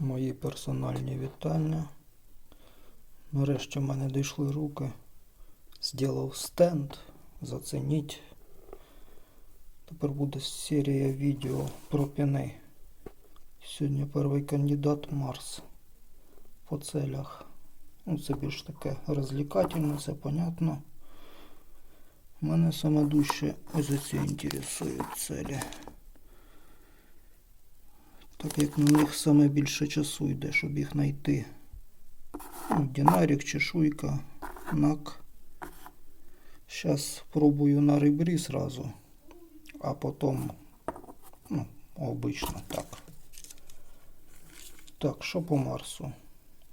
Мої персональні вітання. Нарешті в мене дійшли руки. Зробив стенд. Зацініть. Тепер буде серія відео про піни. Сьогодні перший кандидат Марс по целях. Ну, це більш таке розвлекательне, це понятно. Мене саме дужче ось ці інтересують цілі. Так як на них саме більше часу йде, щоб їх знайти. Ну, Динарик, чешуйка, нак. Зараз пробую на ребрі сразу, а потім, ну, обично так. Так, що по Марсу?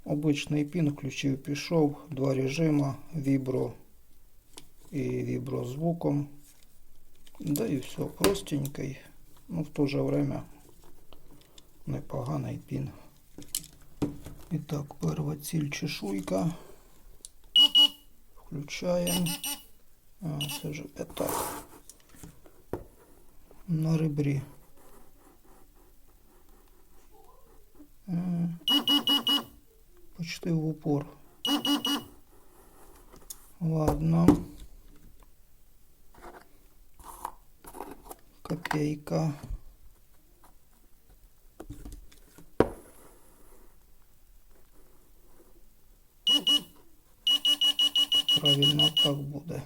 Обичний пін включив, пішов, два режима, вібро і вібро звуком. Да і все, простенький, ну в то же время непоганий пін. І так, перша ціль чешуйка. Включаємо. А, це вже п'ятак. На ребрі. Почти в упор. Ладно. Копейка. Правильно так буде.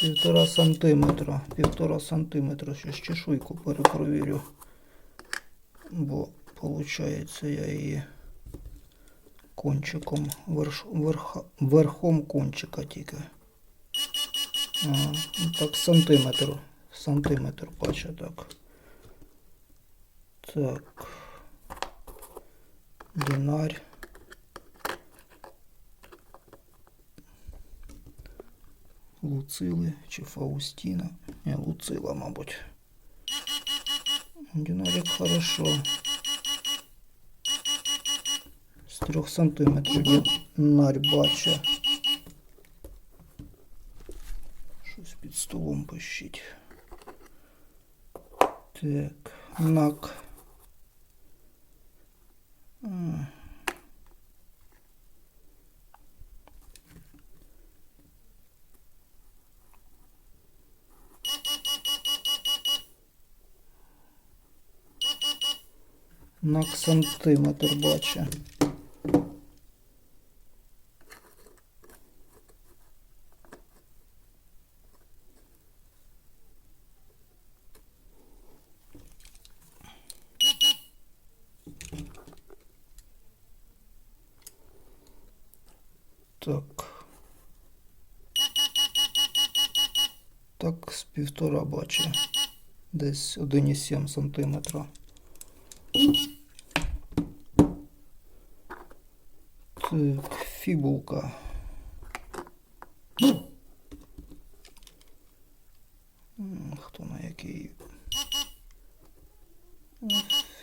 Півтора сантиметра. Півтора сантиметра. Ще чешуйку перепровірю. Бо виходить я її кончиком верш, верха, верхом кончика тільки. А, ну так сантиметр. Сантиметр бачу так. Так. Динарь. Луцили чи Фаустіна. Не, Луцила, мабуть. Динарик хорошо. З трьох сантиметрів динарь бачу. Щось під столом пищить. Так, нак. А. Нак сантиметр бачу. Так, з півтора бачу. Десь 1,7 сантиметра. Так, фібулка. Хто на який?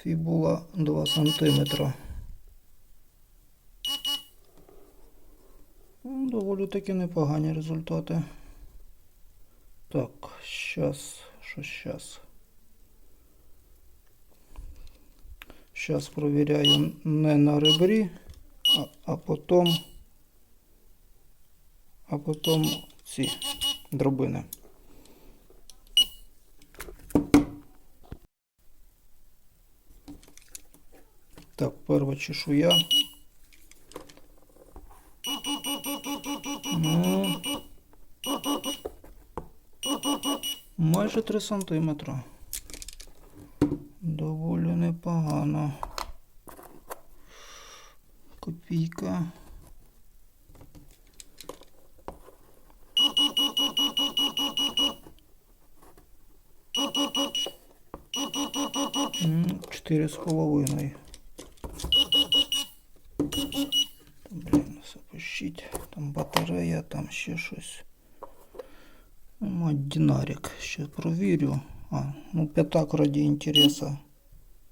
Фібула 2 сантиметра. Ну, Доволі таки непогані результати. Так, щас, що щас? Щас провіряю не на ребрі, а, а потім, а потім ці дробини. Так, перша чешуя. Ну, майже 3 сантиметра. непогано. Копійка. М, Чотири з половиною. Блін, запишіть. Там батарея, там ще щось. Ну, мать, динарик. Ще провірю. А, ну п'ятак раді інтереса.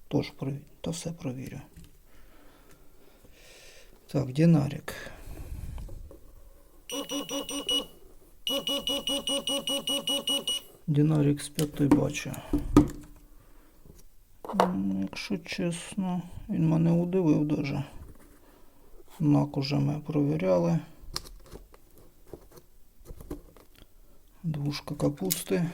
Тож. Та все провірю. Так, динарик. Динарік з 5 бачу. Якщо чесно, він мене удивив дуже. НАК уже ми провіряли. Двушка капусти.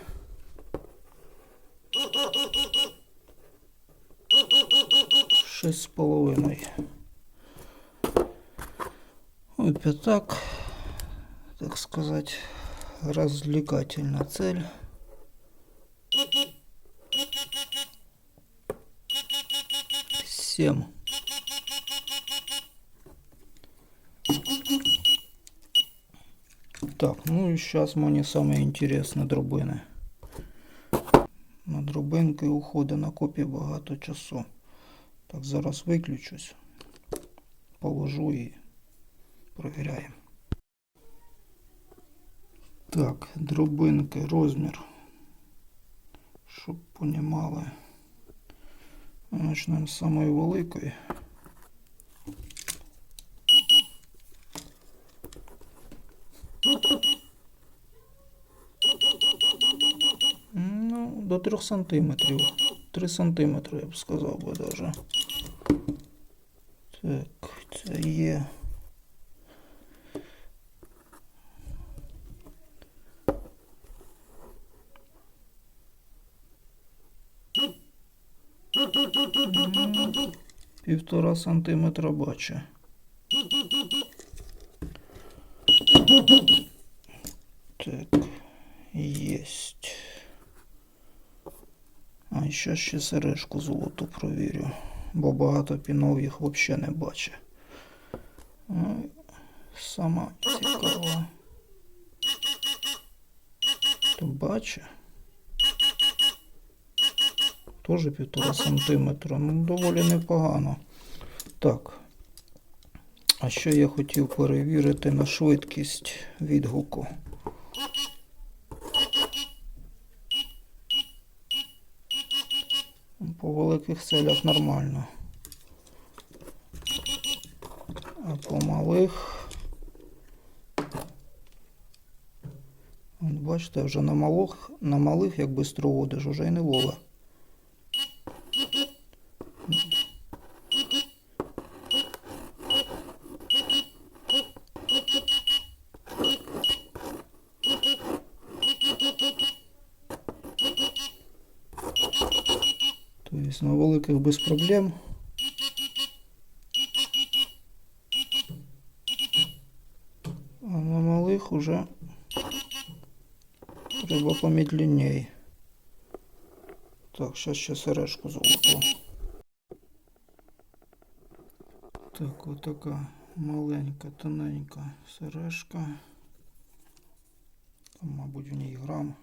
Шесть з половиною. Ой, пятак, так сказать, развлекательная цель. Семь. Так, ну і зараз мені саме інтересне дробини. На дробинки уходить на копі багато часу. Так, зараз виключусь, положу і провіряємо. Так, дробинки, розмір. Щоб понімали. Почнемо з самої великої. Ну, до 3 сантиметрів. 3 сантиметри, я б сказав би даже. Так, це є. Півтора сантиметра бачу. Так, єсть. А ще ще сережку золоту провірю, бо багато пінов їх взагалі не бачу. Ну, Сама цікава. То бачу. Теж півтора сантиметра. Ну, доволі непогано. Так. А ще я хотів перевірити на швидкість відгуку. По великих селях нормально. А по малих. Бачите, вже на малих, на малих як бистро водиш, вже й не лове. Тобто на великих без проблем. А на малих уже треба помедленней. Так, сейчас ще сережку золоту. Так, от така маленька, тоненька сережка. Там, мабуть, в ній грам.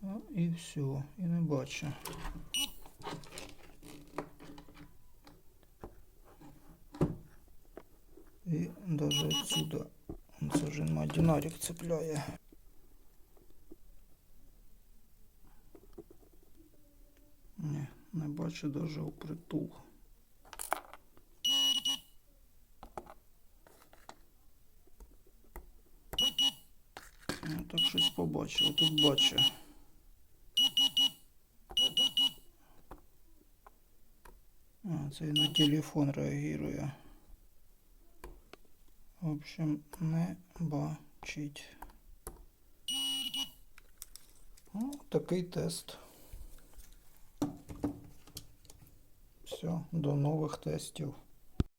Ну і все, і не бачу. І отсюда он це вже на динарик цепляє. Ні, не бачу даже упритул. Ну, так щось побачив, тут бачу. Це на телефон реагує. В общем, не бачить. Ну, такий тест. Все, до нових тестів.